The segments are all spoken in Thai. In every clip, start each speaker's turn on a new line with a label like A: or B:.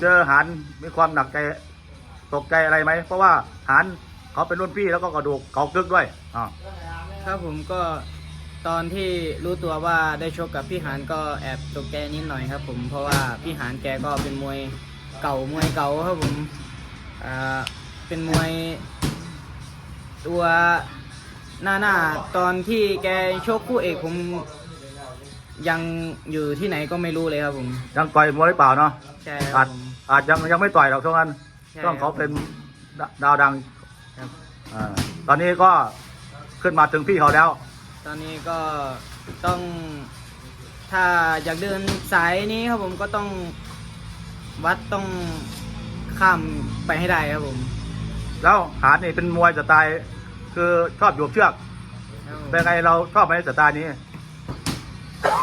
A: เจอหานมีความหนักใจตกใจอะไรไหม เพราะว่าหานเขาเป็นรุ่นพี่แล้วก็กระดูกเขากึกด้วยอ่า
B: ครับผมก็ตอนที่รู้ตัวว่าได้ชกกับพี่หานก็แอบตกใจนิดหน่อยครับ ผมเพราะว่าพี่หานแกก็เป็นมวยเก่ามวยเก่าครับผมอ่าเป็นมวยตัวหน้าหน้าตอนที่แกชกคู่เอกผม ยังอยู่ที่ไหนก็ไม่รู้เลยครับผม
A: ยังต่อยมวยหรือเปล่าเนาะ
B: ใช่ค
A: อา
B: รั
A: จ
B: บผม
A: อาจยังยังไม่ต่อยหรอกช่วงนั้น
B: ใช่
A: ช่วงเขา
B: ครับ
A: เป็นดาวดัง
B: ครับ
A: อ่าตอนนี้ก็ขึ้นมาถึงพี่เขาแล้ว
B: ตอนนี้ก็ต้อง ถ้าอยากเดินสายนี้ครับผมก็ต้องวัดต้องข้ามไปให้ได้ครับผม
A: แล้วหานนี่เป็นมวยสไตล์คือชอบอยู่เชือก
B: ครับผม
A: เป็นไงเราชอบไหมสไตล์นี้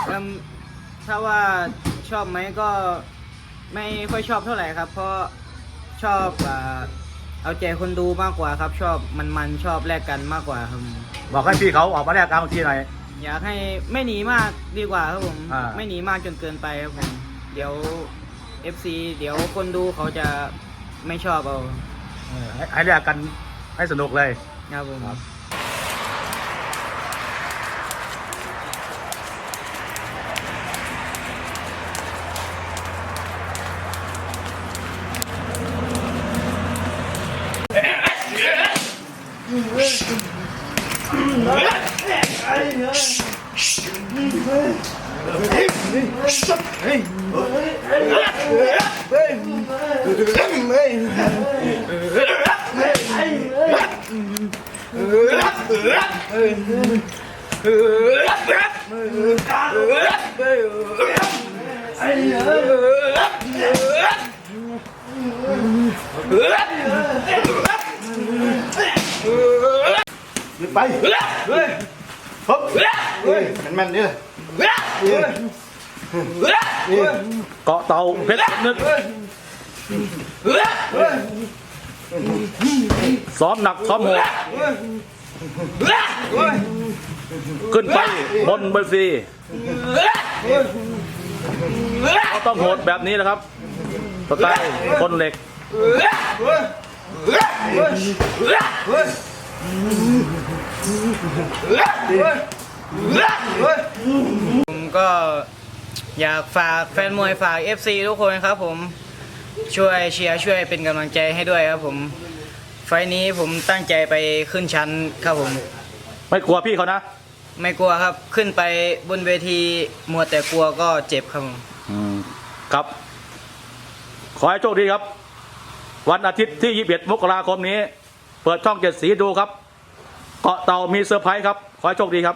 B: เอิ่มถ้าว่าชอบไหมก็ไม่ค่อยชอบเท่าไหร่ครับ เพราะชอบอ่าเอาใจคนดูมากกว่าครับ ชอบมันๆชอบแลกกันมากกว่าครับผม
A: บอกให้พี่เขาออกมาแลกกลางทีหน่อย
B: อยากให้ไม่หนีมากดีกว่าครับผม
A: อ่า
B: ไม่หนีมากจนเกินไปครับผม เดี๋ยว FC เดี๋ยวคนดูเขาจะไม่ชอบเอา
A: เออให้ให้แลกกันให้สนุกเลย
B: ครับผม
A: ครับ Hey! ไปเฮ้ยฮึบเฮ้ยแม่นๆเนี่ยเกาะเต่าเพชรนึกซ้อมหนักซ้อมโหดขึ้นไปบนเบอร์ซีเขาต้องโหดแบบนี้นะครับสไตล์คนเหล็ก
B: ผมก็อยากฝากแฟนมวยฝาก FC ทุกคนครับผมช่วยเชียร์ช่วยเป็นกำลังใจให้ด้วยครับผม ไฟล์นี้ผมตั้งใจไปขึ้นชั้นครับผม
A: ไม่กลัวพี่เขานะ
B: ไม่กลัวครับขึ้นไปบนเวทีมัวแต่กลัวก็เจ็บครับผม
A: ครับ ขอให้โชคดีครับ วันอาทิตย์ที่ 21 มกราคมนี้ เปิดช่องเจ็ดสีดูครับ เกาะเต่ามีเซอร์ไพรส์ครับ ขอให้โชคดีครับ